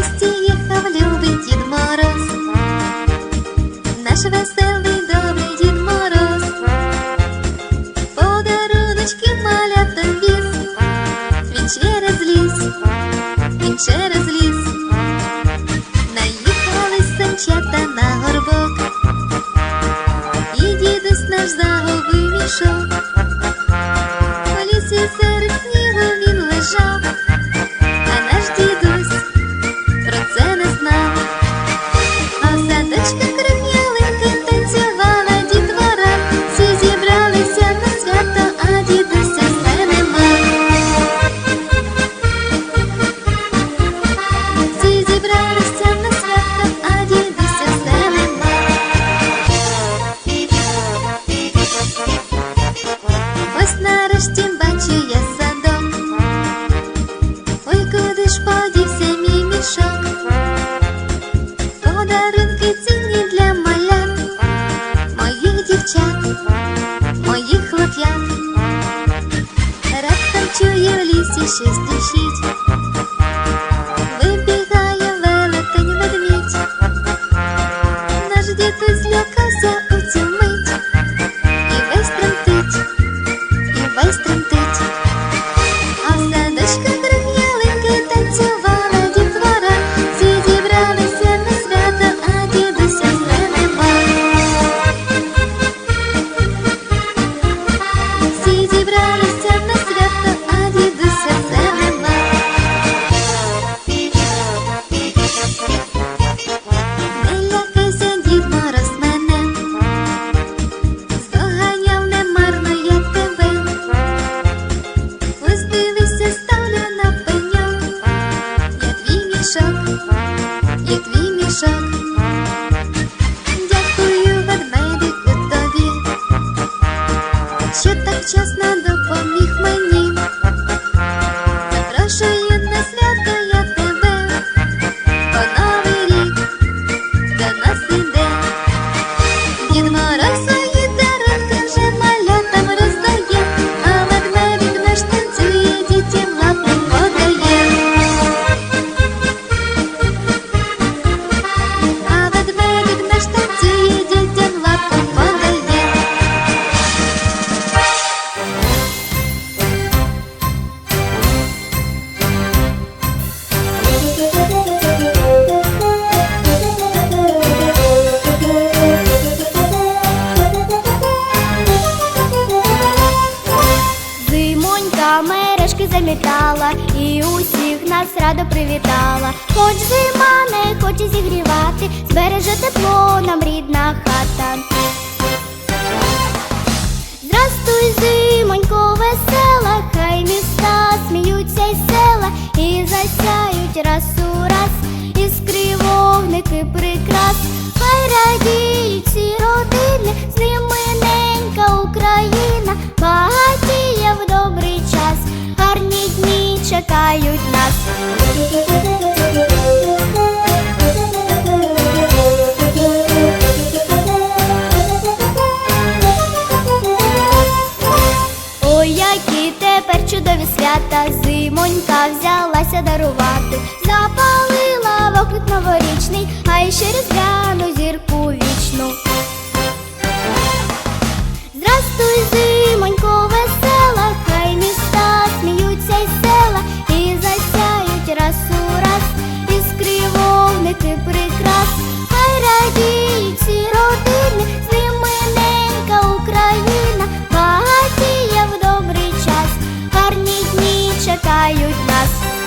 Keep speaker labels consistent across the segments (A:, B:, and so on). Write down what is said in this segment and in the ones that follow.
A: гості їхав любий Дід Мороз, наш веселий же тепло нам рідна хата. Здрастуй, зимонько, весела, хай міста сміються й села, і засяють раз у раз іскри вогники прикрас, хай радіють всі родини, з ними ненька Україна, багатіє в добрий час, гарні дні чекають нас. чудові свята зимонька взялася дарувати, запалила вогник новорічний, а іще різдвяну зірку вічну. Здрастуй, зимонько, весела, хай міста сміються й села, і засяють раз у раз, іскри вогники прикрас, хай радіють всі родини. чекають нас.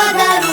B: Mother